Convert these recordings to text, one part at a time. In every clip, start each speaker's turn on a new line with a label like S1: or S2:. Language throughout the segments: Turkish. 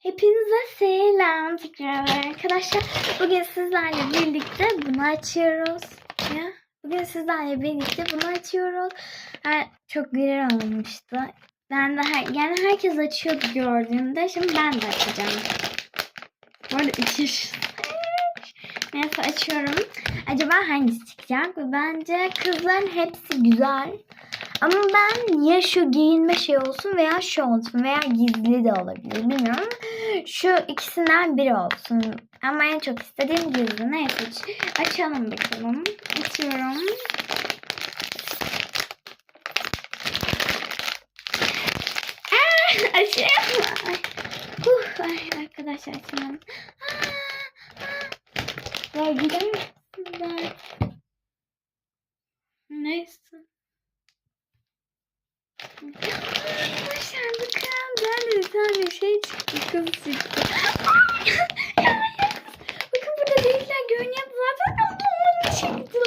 S1: Hepinize selam tekrar arkadaşlar. Bugün sizlerle birlikte bunu açıyoruz. Ya, bugün sizlerle birlikte bunu açıyoruz. Her, çok güzel olmuştu. Ben de her, yani herkes açıyordu gördüğümde. Şimdi ben de açacağım. Bu arada içir. Neyse açıyorum. Acaba hangisi çıkacak? Bence kızların hepsi güzel. Ama ben ya şu giyinme şey olsun veya şu olsun veya gizli de olabilir bilmiyorum. Şu ikisinden biri olsun. Ama en çok istediğim gizli. Neyse aç- açalım bakalım. Açıyorum. Aa, açıyorum. Ay. Arkadaşlar açalım. Ver gider misin? Ver. Neyse. Arkadaşlar bakın ben de bir tane şey çıktı kız çıktı. bakın burada değiller görünüyor zaten ondan çıktı.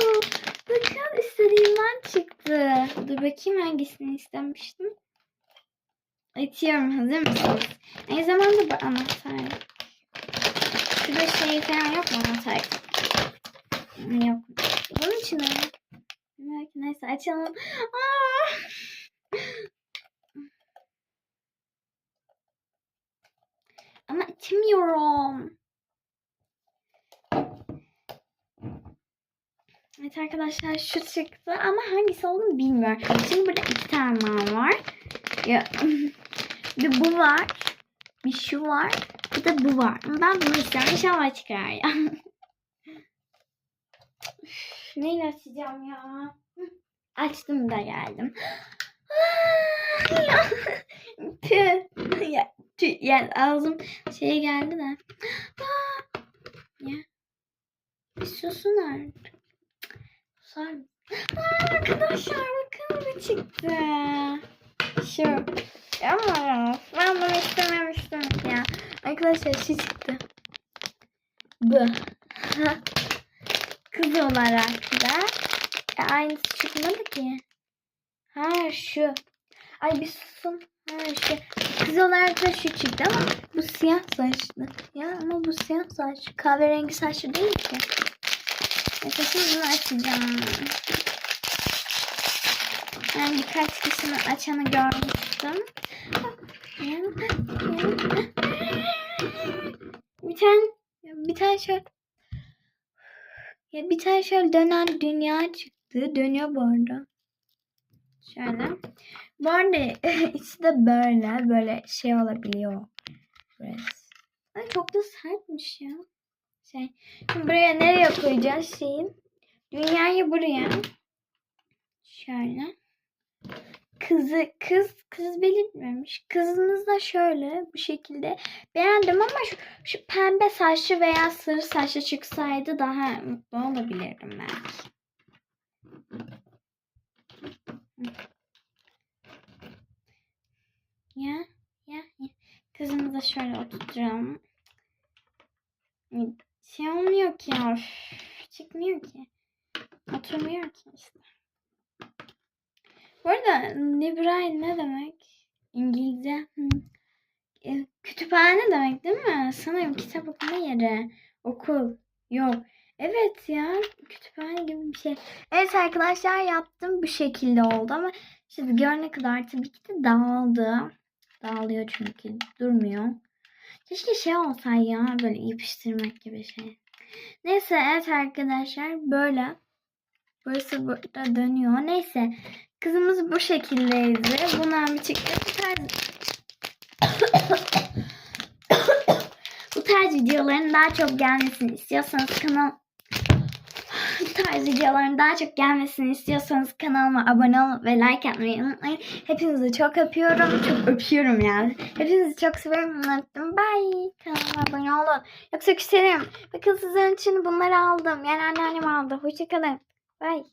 S1: Bakın istediğimden çıktı. Dur bakayım hangisini istemiştim. Açıyorum hazır mısınız? Aynı zamanda bu anahtar. Şurada şey falan yok mu anahtar? Yok. Bunun için? Belki neyse açalım. Aa! Ama açamıyorum. Evet arkadaşlar şu çıktı ama hangisi olduğunu bilmiyorum. Şimdi burada iki tane var. Ya, bir bu var. Bir şu var. Bir de bu var. Ben bunu istiyorum. İnşallah çıkar ya. Neyle açacağım ya? Açtım da geldim. Tüh. Yani ağzım şey geldi de. Aa, Ya. Bir susun artık. Susar arkadaşlar bakın ne çıktı. Şu. Ama ben bunu istememiştim ya. Arkadaşlar şu çıktı. Bu. Kız olarak da. E, aynısı çıkmadı ki. Ha şu. Ay bir susun. Ha şu. Kız olarak da şu çıktı ama bu siyah saçlı. Ya ama bu siyah saçlı. Kahverengi saçlı değil ki. Neyse bunu açacağım. Ben birkaç kişinin açanı görmüştüm. Bir tane bir tane şöyle ya bir tane şöyle dönen dünya çıktı. Dönüyor bu arada. Şöyle. Bu arada içi de böyle böyle şey olabiliyor. Burası. Ay çok da sertmiş ya. Şey. Şimdi buraya nereye koyacağız şeyi? Dünyayı buraya. Şöyle. Kızı kız kız belirtmemiş. Kızınız da şöyle bu şekilde. Beğendim ama şu, şu pembe saçlı veya sarı saçlı çıksaydı daha mutlu olabilirdim belki. Ya ya ya. Kızımı da şöyle oturtacağım. Şey olmuyor ki ya. çıkmıyor ki. Oturmuyor ki işte. Bu arada library ne demek? İngilizce. Hı. E, Kütüphane demek değil mi? Sanırım kitap okuma yeri. Okul. Yok. Evet ya. Kütüphane gibi bir şey. Evet arkadaşlar yaptım. Bu şekilde oldu ama şimdi görene kadar tabii ki de dağıldı. Dağılıyor çünkü. Durmuyor. Keşke şey olsa ya. Böyle yapıştırmak gibi şey. Neyse evet arkadaşlar böyle. Burası burada dönüyor. Neyse. Kızımız bu şekildeydi. Bundan bir çıktı. Bu tarz... bu tarz videoların daha çok gelmesini istiyorsanız kanal tarz videoların daha çok gelmesini istiyorsanız kanalıma abone olun ve like atmayı unutmayın. Hepinizi çok öpüyorum. Çok öpüyorum yani. Hepinizi çok seviyorum. Bye. Kanalıma abone olun. Yoksa küserim. Bakın sizin için bunları aldım. Yani anneannem aldı. Hoşçakalın. Bye.